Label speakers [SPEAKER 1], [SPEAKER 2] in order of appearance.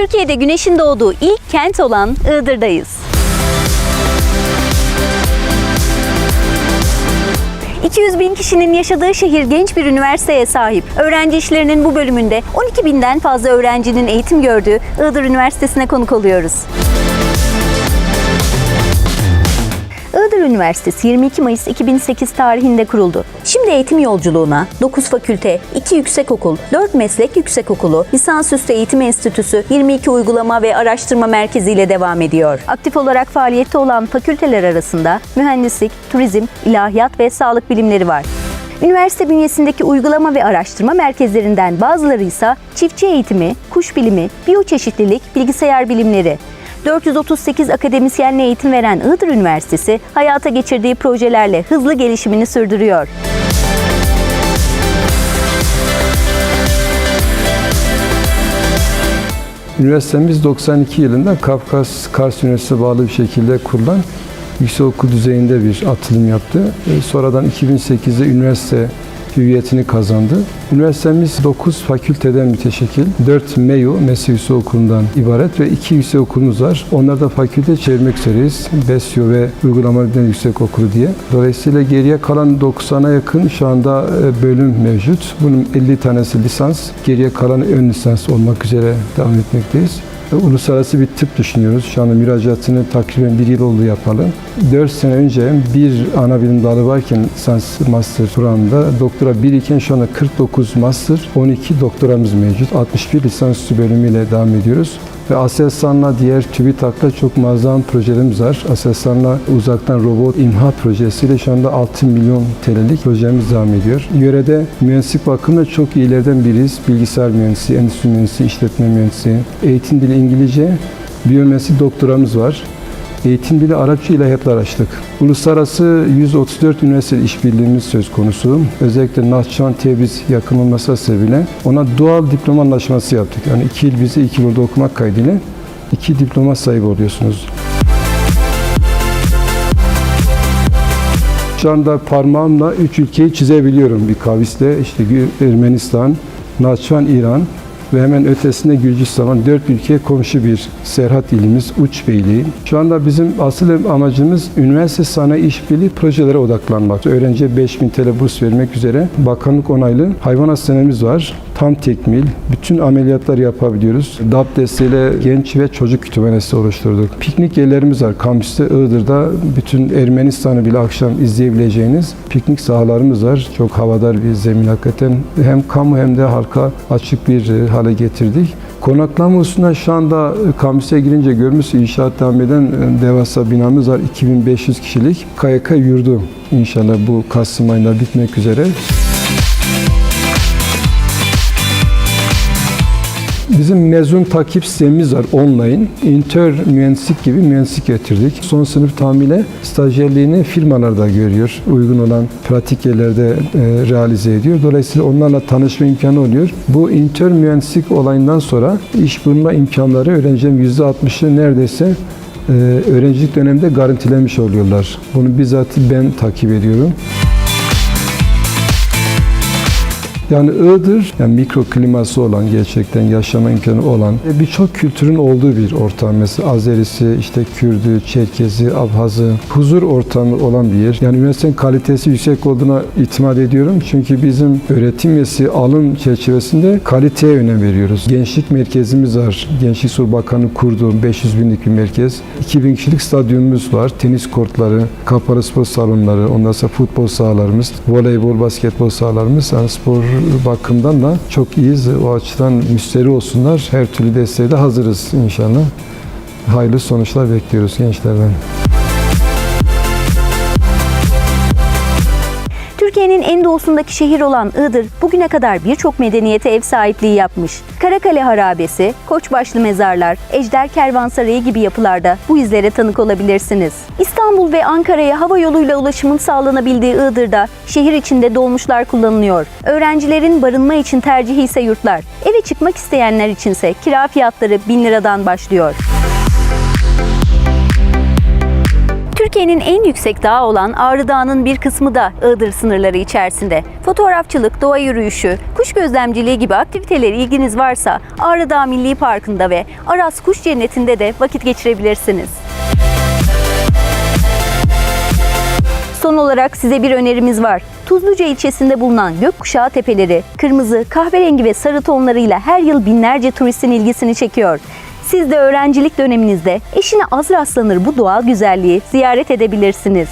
[SPEAKER 1] Türkiye'de güneşin doğduğu ilk kent olan Iğdır'dayız. ...200 bin kişinin yaşadığı şehir genç bir üniversiteye sahip. Öğrenci işlerinin bu bölümünde 12 binden fazla öğrencinin eğitim gördüğü Iğdır Üniversitesi'ne konuk oluyoruz. Iğdır Üniversitesi 22 Mayıs 2008 tarihinde kuruldu. Şimdi eğitim yolculuğuna 9 fakülte, 2 yüksekokul, 4 meslek yüksekokulu, lisansüstü eğitim enstitüsü, 22 uygulama ve araştırma merkezi ile devam ediyor. Aktif olarak faaliyette olan fakülteler arasında mühendislik, turizm, ilahiyat ve sağlık bilimleri var. Üniversite bünyesindeki uygulama ve araştırma merkezlerinden bazıları ise çiftçi eğitimi, kuş bilimi, biyoçeşitlilik, bilgisayar bilimleri. 438 akademisyenle eğitim veren Iğdır Üniversitesi hayata geçirdiği projelerle hızlı gelişimini sürdürüyor.
[SPEAKER 2] Üniversitemiz 92 yılında Kafkas Kars Üniversitesi'ne bağlı bir şekilde kurulan yüksekokul düzeyinde bir atılım yaptı. E, Sonradan 2008'de üniversite hüviyetini kazandı. Üniversitemiz 9 fakülteden müteşekkil, 4 MEYU, Meslek Yüksekokulu'ndan ibaret ve 2 yüksekokulumuz var. Onlar da fakülte çevirmek üzereyiz. BESYO ve Uygulama Bilimleri Yüksekokulu diye. Dolayısıyla geriye kalan 90'a yakın şu anda e, bölüm mevcut. Bunun 50 tanesi lisans, geriye kalan ön lisans olmak üzere devam etmekteyiz. Uluslararası bir tıp düşünüyoruz. Şu anda müracaatını takriben bir yıl oldu yapalım. 4 sene önce bir ana bilim dalı varken lisans master programında doktora 1 iken şu anda 49 master, 12 doktoramız mevcut. 61 lisansüstü bölümüyle devam ediyoruz. Ve Aselsan'la diğer TÜBİTAK'la çok muazzam projelerimiz var. Aselsan'la uzaktan robot imha projesiyle şu anda 6 milyon TL'lik projemiz devam ediyor. Yörede mühendislik bakımında çok iyilerden biriyiz. Bilgisayar mühendisi, endüstri mühendisi, işletme mühendisi, eğitim dili İngilizce, biyomühendislik doktoramız var. Eğitim dili Arapça ilahiyatlar açtık. Uluslararası 134 üniversite işbirliğimiz söz konusu. Özellikle Nahçıvan Tebriz yakın olması sebebiyle ona doğal diploma anlaşması yaptık. Yani iki yıl bize iki yıl orada okumak kaydıyla iki diploma sahibi oluyorsunuz. Şu anda parmağımla üç ülkeyi çizebiliyorum bir kavisle. İşte Ermenistan, Nahçıvan, İran ve hemen ötesinde Gürcistan dört ülke komşu bir Serhat ilimiz Uç Beyliği. Şu anda bizim asıl amacımız üniversite sanayi işbirliği projelere odaklanmak. Öğrenciye 5000 TL burs vermek üzere bakanlık onaylı hayvan hastanemiz var. Tam tekmil, bütün ameliyatlar yapabiliyoruz. DAP desteğiyle genç ve çocuk kütüphanesi oluşturduk. Piknik yerlerimiz var. Kampüste Iğdır'da bütün Ermenistan'ı bile akşam izleyebileceğiniz piknik sahalarımız var. Çok havadar bir zemin hakikaten. Hem kamu hem de halka açık bir e, hale getirdik. Konaklama hususunda şu anda kampüse girince görmüş inşaat devam eden e, devasa binamız var. 2500 kişilik KYK yurdu inşallah bu Kasım ayında bitmek üzere. Bizim mezun takip sistemimiz var online. İntör mühendislik gibi mühendislik getirdik. Son sınıf tamile stajyerliğini firmalarda görüyor. Uygun olan pratik yerlerde e, realize ediyor. Dolayısıyla onlarla tanışma imkanı oluyor. Bu intör mühendislik olayından sonra iş bulma imkanları öğrencilerin %60'ı neredeyse e, öğrencilik döneminde garantilemiş oluyorlar. Bunu bizzat ben takip ediyorum. Yani Iğdır, yani mikro kliması olan, gerçekten yaşama imkanı olan ve birçok kültürün olduğu bir ortam. Mesela Azerisi, işte Kürdü, Çerkezi, Abhazı, huzur ortamı olan bir yer. Yani üniversitenin kalitesi yüksek olduğuna itimat ediyorum. Çünkü bizim öğretim üyesi alım çerçevesinde kaliteye önem veriyoruz. Gençlik merkezimiz var. Gençlik Spor Bakanı kurdu. 500 binlik bir merkez. 2000 kişilik stadyumumuz var. Tenis kortları, kapalı spor salonları, ondan sonra futbol sahalarımız, voleybol, basketbol sahalarımız. Yani spor bakımdan da çok iyiyiz. O açıdan müşteri olsunlar. Her türlü desteğe de hazırız inşallah. Hayırlı sonuçlar bekliyoruz gençlerden.
[SPEAKER 1] Türkiye'nin en doğusundaki şehir olan Iğdır bugüne kadar birçok medeniyete ev sahipliği yapmış. Karakale Harabesi, Koçbaşlı Mezarlar, Ejder Kervansarayı gibi yapılarda bu izlere tanık olabilirsiniz. İstanbul ve Ankara'ya hava yoluyla ulaşımın sağlanabildiği Iğdır'da şehir içinde dolmuşlar kullanılıyor. Öğrencilerin barınma için tercihi ise yurtlar. Eve çıkmak isteyenler içinse kira fiyatları 1000 liradan başlıyor. Türkiye'nin en yüksek dağı olan Ağrı Dağı'nın bir kısmı da Iğdır sınırları içerisinde. Fotoğrafçılık, doğa yürüyüşü, kuş gözlemciliği gibi aktiviteleri ilginiz varsa Ağrı Dağı Milli Parkı'nda ve Aras Kuş Cenneti'nde de vakit geçirebilirsiniz. Son olarak size bir önerimiz var. Tuzluca ilçesinde bulunan Gökkuşağı Tepeleri, kırmızı, kahverengi ve sarı tonlarıyla her yıl binlerce turistin ilgisini çekiyor. Siz de öğrencilik döneminizde eşine az rastlanır bu doğal güzelliği ziyaret edebilirsiniz.